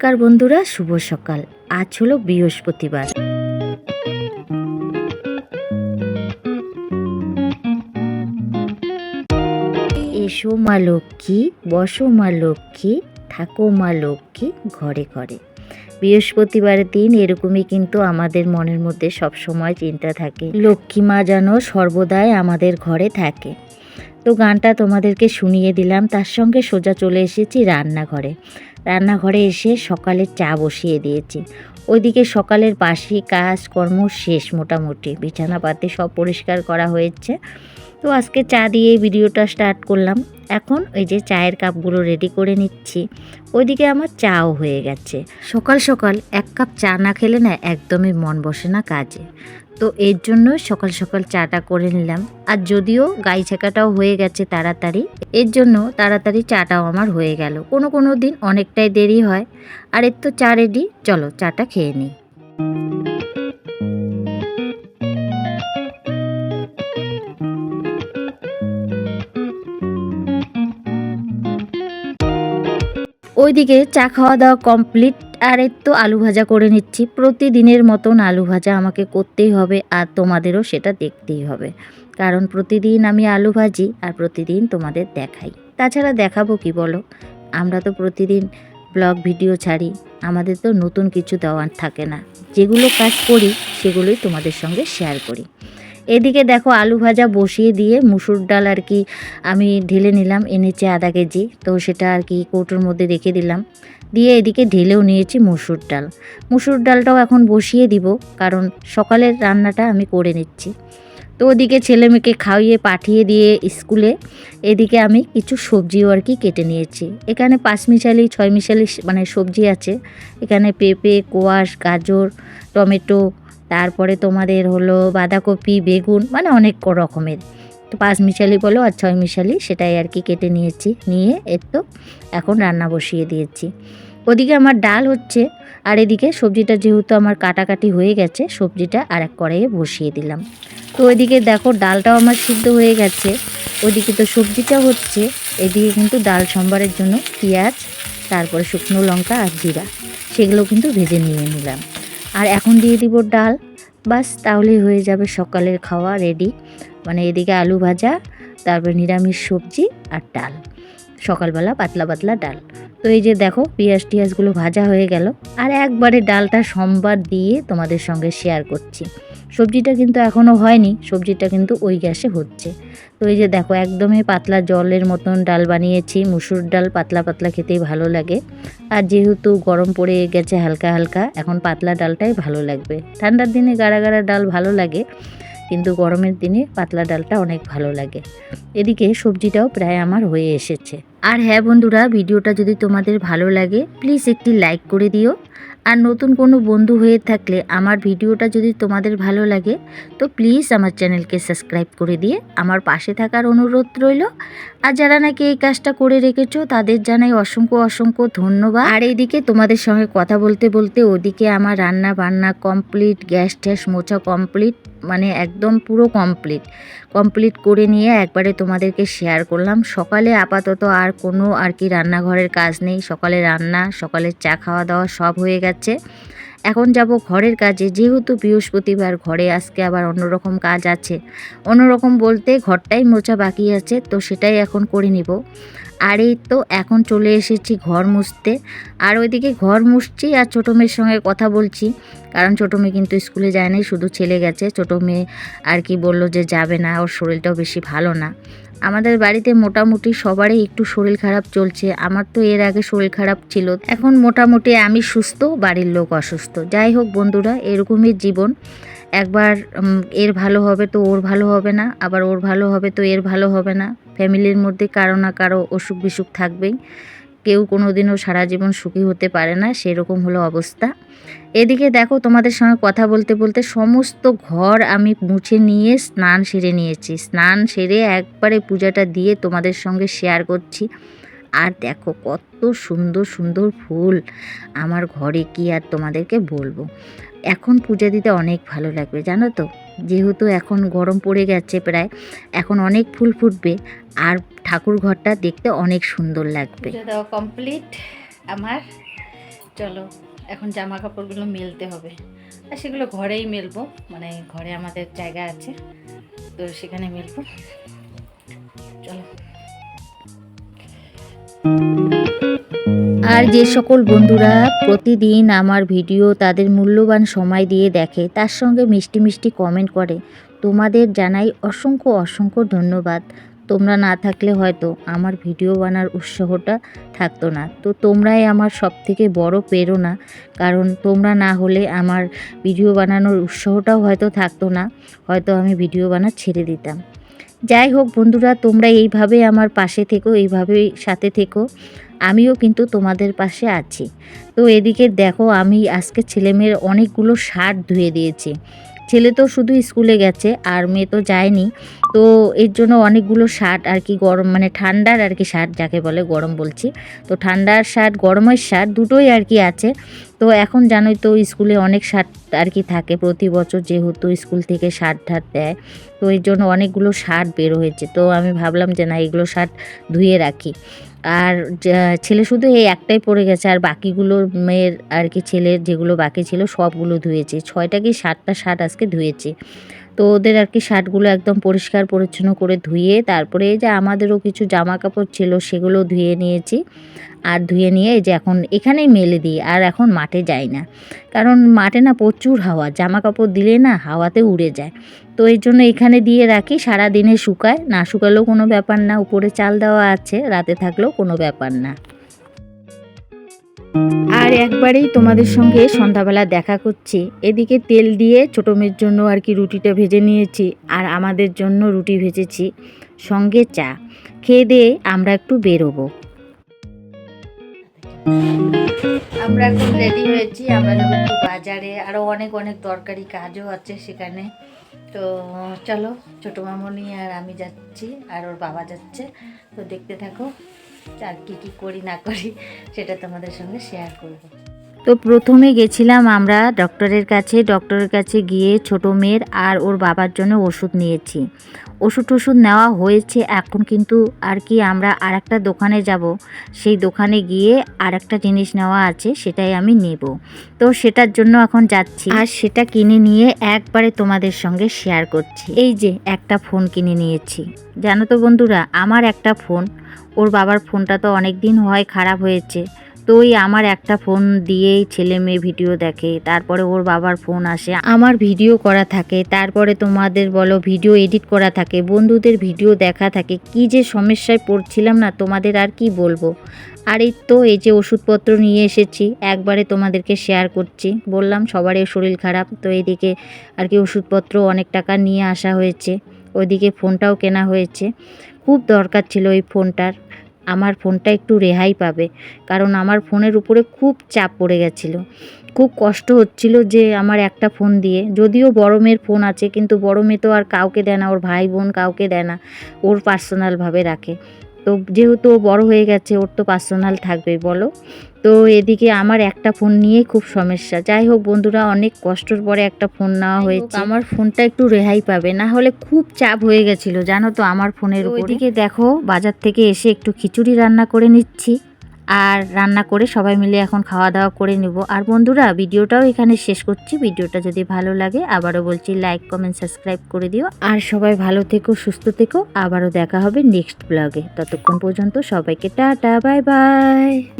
নমস্কার বন্ধুরা, শুভ সকাল। আজ হলো বৃহস্পতিবার। এসো মা লক্ষ্মী, বসো মা লক্ষ্মী, থাকো মা লক্ষ্মী ঘরে ঘরে। বৃহস্পতিবারের দিন এরকমই কিন্তু আমাদের মনের মধ্যে সব সময় চিন্তা থাকে। লক্ষ্মী মা যেন সর্বদাই আমাদের ঘরে থাকে। তো গানটা তোমাদেরকে শুনিয়ে দিলাম। তার সঙ্গে সোজা চলে এসেছি রান্নাঘরে। রান্নাঘরে এসে সকালে চা বসিয়ে দিয়েছি। ওইদিকে সকালের বাসি কাজকর্ম শেষ মোটামুটি। বিছানাপাতি সব পরিষ্কার করা হয়েছে। তো আজকে চা দিয়ে ভিডিওটা স্টার্ট করলাম। এখন ওই যে চায়ের কাপগুলো রেডি করে নিচ্ছি। ওইদিকে আমার চাও হয়ে গেছে। সকাল সকাল এক কাপ চা না খেলে না একদমই মন বসে না কাজে। তো এর জন্য সকাল সকাল চাটা করে নিলাম। আর যদিও গাই ছেঁকাটাও হয়ে গেছে তাড়াতাড়ি, এর জন্য তাড়াতাড়ি চাটাও আমার হয়ে গেল। কোনো কোনো দিন অনেকটাই দেরি হয়। আর এর তো চা রেডি চলো চাটা খেয়ে নিই। ওইদিকে চা খাওয়া দাওয়া কমপ্লিট আর তো আলু ভাজা করে নিচ্ছি। প্রতিদিনের মতন আলু ভাজা আমাকে করতেই হবে আর তোমাদেরও সেটা দেখতেই হবে। কারণ প্রতিদিন আমি আলু ভাজি আর প্রতিদিন তোমাদের দেখাই। তাছাড়া দেখাবো কি বলো? আমরা তো প্রতিদিন ব্লগ, ভিডিও ছাড়ি। আমাদের তো নতুন কিছু দেওয়ার থাকে না। যেগুলো কাজ করি, সেগুলোই তোমাদের সঙ্গে শেয়ার করি। এদিকে দেখো আলু ভাজা বসিয়ে দিয়ে মুসুর ডাল আর কি আমি ঢেলে নিলাম, এনেছি আধা কেজি। তো সেটা আর কি কৌটোর মধ্যে রেখে দিলাম। দিয়ে এদিকে ঢেলেও নিয়েছি মুসুর ডাল। মুসুর ডালটাও এখন বসিয়ে দিব, কারণ সকালের রান্নাটা আমি করে নিচ্ছি। তো ওদিকে ছেলে মেয়েকে খাইয়ে পাঠিয়ে দিয়ে স্কুলে, এদিকে আমি কিছু সবজিও আর কি কেটে নিয়েছি। এখানে পাঁচ মিশালি ছয় মিশালি মানে সবজি আছে। এখানে পেঁপে, কোয়াশ, গাজর, টমেটো তারপরে তোমাদের হলো বাঁধাকপি, বেগুন মানে অনেক রকমের। তো পাঁচ মিশালি বলো আর ছয় মিশালি, সেটাই আর কি কেটে নিয়েছি, নিয়ে এর তো এখন রান্না বসিয়ে দিয়েছি। ওদিকে আমার ডাল হচ্ছে, আর এদিকে সবজিটা যেহেতু আমার কাটাকাটি হয়ে গেছে, সবজিটা আর এক কড়াইয়ে বসিয়ে দিলাম। তো ওইদিকে দেখো ডালটাও আমার সিদ্ধ হয়ে গেছে, ওইদিকে তো সবজিটা হচ্ছে, এদিকে কিন্তু ডাল সম্বারের জন্য পেঁয়াজ, তারপরে শুকনো লঙ্কা আর জিরা, সেগুলো কিন্তু ভেজে নিয়ে নিলাম। আর এখন দিয়ে দিব ডাল। বাস, তাহলেই হয়ে যাবে সকালের খাওয়া রেডি মানে এদিকে আলু ভাজা, তারপরে নিরামিষ সবজি আর ডাল। সকালবেলা পাতলা পাতলা ডাল। তো এই যে দেখো, পেঁয়াজ টিয়াজগুলো ভাজা হয়ে গেল। আর একবারে ডালটা সোমবার দিয়ে তোমাদের সঙ্গে শেয়ার করছি। সবজিটা কিন্তু এখনও হয়নি, সবজিটা কিন্তু ওই গ্যাসে হচ্ছে। তো এই যে দেখো, একদমই পাতলা জলের মতন ডাল বানিয়েছি, মুসুর ডাল পাতলা পাতলা খেতেই ভালো লাগে। আর যেহেতু গরম পড়ে গেছে হালকা হালকা, এখন পাতলা ডালটাই ভালো লাগবে। ঠান্ডার দিনে গাড়া গাড়া ডাল ভালো লাগে, কিন্তু গরমের দিনে পাতলা ডালটা অনেক ভালো লাগে। এদিকে সবজিটাও প্রায় আমার হয়ে এসেছে। আর হ্যাঁ বন্ধুরা, ভিডিওটা যদি তোমাদের ভালো লাগে প্লিজ একটি লাইক করে দিও। আর নতুন কোনো বন্ধু হয়ে থাকলে আমার ভিডিওটা যদি তোমাদের ভালো লাগে, তো প্লিজ আমার চ্যানেলকে সাবস্ক্রাইব করে দিয়ে আমার পাশে থাকার অনুরোধ রইল। আর যারা নাকি এই কাজটা করে রেখেছো, তাদের জানাই অসংখ্য অসংখ্য ধন্যবাদ। আর এইদিকে তোমাদের সঙ্গে কথা বলতে বলতে ওদিকে আমার রান্না বান্না কমপ্লিট গ্যাস ট্যাস মোছা কমপ্লিট মানে একদম পুরো কমপ্লিট কমপ্লিট করে নিয়ে একবারে তোমাদেরকে শেয়ার করলাম। সকালে আপাতত আর কোনো আর কি রান্নাঘরের কাজ নেই। সকালে রান্না সকালের চা খাওয়া দাওয়া সব হয়ে গেছে। এখন যাব ঘরের কাজে। যেহেতু বৃহস্পতিবার, ঘরে আজকে আবার অন্যরকম কাজ আছে। অন্যরকম বলতে ঘরটাই মোচা বাকি আছে, তো সেটাই এখন করে নিব। আর এই তো এখন চলে এসেছি ঘর মুছতে। আর ওইদিকে ঘর মুছছি আর ছোটো মেয়ের সঙ্গে কথা বলছি। কারণ ছোটো মেয়ে কিন্তু স্কুলে যায়নি শুধু ছেলে গেছে। ছোটো মেয়ে আর কি বলল যে যাবে না, ওর শরীরটাও বেশি ভালো না। আমাদের বাড়িতে মোটামুটি সবারই একটু শরীর খারাপ চলছে। আমার তো এর আগে শরীর খারাপ ছিল। এখন মোটামুটি আমি সুস্থ, বাড়ির লোক অসুস্থ। যাই হোক বন্ধুরা, এরকমই জীবন। একবার এর ভালো হবে তো ওর ভালো হবে না, আবার ওর ভালো হবে তো এর ভালো হবে না। ফ্যামিলির মধ্যে কারও না কারও অসুখ বিসুখ থাকবেই। কেউ কোনো দিনও সারা জীবন সুখী হতে পারে না, সেরকম হলো অবস্থা। এদিকে দেখো, তোমাদের সঙ্গে কথা বলতে বলতে সমস্ত ঘর আমি মুছে নিয়ে স্নান সেরে নিয়েছি। স্নান সেরে একবারে পূজাটা দিয়ে তোমাদের সঙ্গে শেয়ার করছি। আর দেখো, কত সুন্দর সুন্দর ফুল আমার ঘরে কি আর তোমাদেরকে বলব। এখন পূজা দিতে অনেক ভালো লাগবে, জানো তো? যেহেতু এখন গরম পড়ে গেছে প্রায়, এখন অনেক ফুল ফুটবে আর ঠাকুর ঘরটা দেখতে অনেক সুন্দর লাগবে। কমপ্লিট আমার। চলো, এখন জামা কাপড়গুলো মেলতে হবে। আর সেগুলো ঘরেই মেলবো মানে ঘরে আমাদের জায়গা আছে, তো সেখানে মেলবো। চলো। আর যে সকল বন্ধুরা প্রতিদিন আমার ভিডিও তাদের মূল্যবান সময় দিয়ে দেখে, তার সঙ্গে মিষ্টি মিষ্টি কমেন্ট করে, তোমাদের জানাই অসংখ্য অসংখ্য ধন্যবাদ। তোমরা না থাকলে হয়তো আমার ভিডিও বানার উৎসাহটা থাকতো না। তো তোমরাই আমার সব থেকে বড় প্রেরণা, কারণ তোমরা না হলে আমার ভিডিও বানানোর উৎসাহটাও হয়তো থাকতো না, হয়তো আমি ভিডিও বানা ছেড়ে দিতাম। যাই হোক বন্ধুরা, তোমরা এইভাবে আমার পাশে থেকো, এইভাবেই সাথে থেকো। আমিও কিন্তু তোমাদের পাশে আছি। তো এদিকে দেখো, আমি আজকে ছেলেমেয়ের অনেকগুলো শার্ট ধুয়ে দিয়েছি। ছেলে তো শুধু স্কুলে গেছে আর মেয়ে তো যায়নি। তো এর জন্য অনেকগুলো শার্ট আর কি গরম মানে ঠান্ডার আর কি শার্ট, যাকে বলে গরম বলছি। তো ঠান্ডার শার্ট, গরমের শার্ট দুটোই আর কি আছে। তো এখন জানোই তো স্কুলে অনেক শার্ট আর কি থাকে। প্রতি বছর যেহেতু স্কুল থেকে শার্ট ঠাট দেয়, তো এর জন্য অনেকগুলো শার্ট বের হয়েছে। তো আমি ভাবলাম যে না, এগুলো শার্ট ধুয়ে রাখি। আর ছেলে শুধু এই একটাই পড়ে গেছে, আর বাকিগুলো মেয়ের আর কি ছেলের যেগুলো বাকি ছিল সবগুলো ধুয়েছে। ছয়টা কি সাতটা শার্ট আজকে ধুয়েছে। তো ওদের আর কি শার্টগুলো একদম পরিষ্কার পরিচ্ছন্ন করে ধুয়ে তারপরে এই যে আমাদেরও কিছু জামা কাপড় ছিল সেগুলো ধুয়ে নিয়েছি। আর ধুয়ে নিয়ে এই যে এখন এখানেই মেলে দিই, আর এখন মাঠে যাই না। কারণ মাঠে না প্রচুর হাওয়া জামা কাপড় দিলে না হাওয়াতে উড়ে যায়। তো এই জন্য এখানে দিয়ে রাখি সারা দিনে শুকায়, না শুকালেও কোনো ব্যাপার না, উপরে চাল দেওয়া আছে, রাতে থাকলেও কোনো ব্যাপার না। আর একবারেই তোমাদের সঙ্গে সন্ধ্যাবেলা দেখা করছি। এদিকে তেল দিয়ে ছোটো মেয়ের জন্য আর কি রুটিটা ভেজে নিয়েছি আর আমাদের জন্য রুটি ভেজেছি। সঙ্গে চা। খেয়ে দিয়ে আমরা একটু বেরোবো। আমরা এখন রেডি হয়েছি। আমরা যাব একটু বাজারে। আরও অনেক অনেক দরকারি কাজও আছে সেখানে। তো চলো, ছোটো মামনি আর আমি যাচ্ছি আর ওর বাবা যাচ্ছে। তো দেখতে থাকো। আর কী কী করি না করি সেটা তোমাদের সঙ্গে শেয়ার করব। তো প্রথমে গেছিলাম আমরা ডক্টরের কাছে ডক্টরের কাছে গিয়ে ছোট মেয়ের আর ওর বাবার জন্য ওষুধ নিয়েছি। ওষুধ টষুধ নেওয়া হয়েছে, এখন কিন্তু আর কি আমরা আর একটা দোকানে যাব। সেই দোকানে গিয়ে আর একটা জিনিস নেওয়া আছে, সেটাই আমি নেব। তো সেটার জন্য এখন যাচ্ছি। আর সেটা কিনে নিয়ে একবারে তোমাদের সঙ্গে শেয়ার করছি। এই যে একটা ফোন কিনে নিয়েছি। জানো তো বন্ধুরা, আমার একটা ফোন ওর বাবার ফোনটা তো অনেক দিন হয়, খারাপ হয়েছে। তো ওই আমার একটা ফোন দিয়েই ছেলে মেয়ে ভিডিও দেখে, তারপরে ওর বাবার ফোন আসে, আমার ভিডিও করা থাকে, তারপরে তোমাদের বলো ভিডিও এডিট করা থাকে, বন্ধুদের ভিডিও দেখা থাকে, কি যে সমস্যায় পড়ছিলাম না, তোমাদের আর কি বলব? আর এই তো এই যে ওষুধপত্র নিয়ে এসেছি, একবারে তোমাদেরকে শেয়ার করছি, বললাম সবারই শরীর খারাপ, তো এইদিকে আর কি ওষুধপত্র অনেক টাকা নিয়ে আসা হয়েছে ওইদিকে ফোনটাও কেনা হয়েছে, খুব দরকার ছিল ওই ফোনটার। আমার ফোনটা একটু রেহাই পাবে। কারণ আমার ফোনের উপরে খুব চাপ পড়ে গেছিল। খুব কষ্ট হচ্ছিল যে আমার একটা ফোন দিয়ে। যদিও বড় মেয়ের ফোন আছে, কিন্তু বড় মেয়ে তো আর কাউকে দেয় না। ওর ভাই বোন কাউকে দেয় না। ওর পার্সোনালভাবে রাখে। তো যেহেতু ও বড় হয়ে গেছে ওর তো পার্সোনাল থাকবে বলো। তো এদিকে আমার একটা ফোন নিয়ে খুব সমস্যা। যাই হোক বন্ধুরা অনেক কষ্টর পরে একটা ফোন নেওয়া হয়েছে। আমার ফোনটা একটু রেহাই পাবে না হলে খুব চাপ হয়ে গেছিল জানো তো আমার ফোনের ওইদিকে দেখো বাজার থেকে এসে একটু খিচুড়ি রান্না করে নিচ্ছি। আর রান্না করে সবাই মিলে এখন খাওয়া দাওয়া করে নেব। আর বন্ধুরা, ভিডিওটাও এখানে শেষ করছি। ভিডিওটা যদি ভালো লাগে, আবারও বলছি লাইক কমেন্ট সাবস্ক্রাইব করে দিও। আর সবাই ভালো থেকো, সুস্থ থেকো। আবারও দেখা হবে নেক্সট ব্লগে ততক্ষণ পর্যন্ত সবাইকে টাটা বাই বাই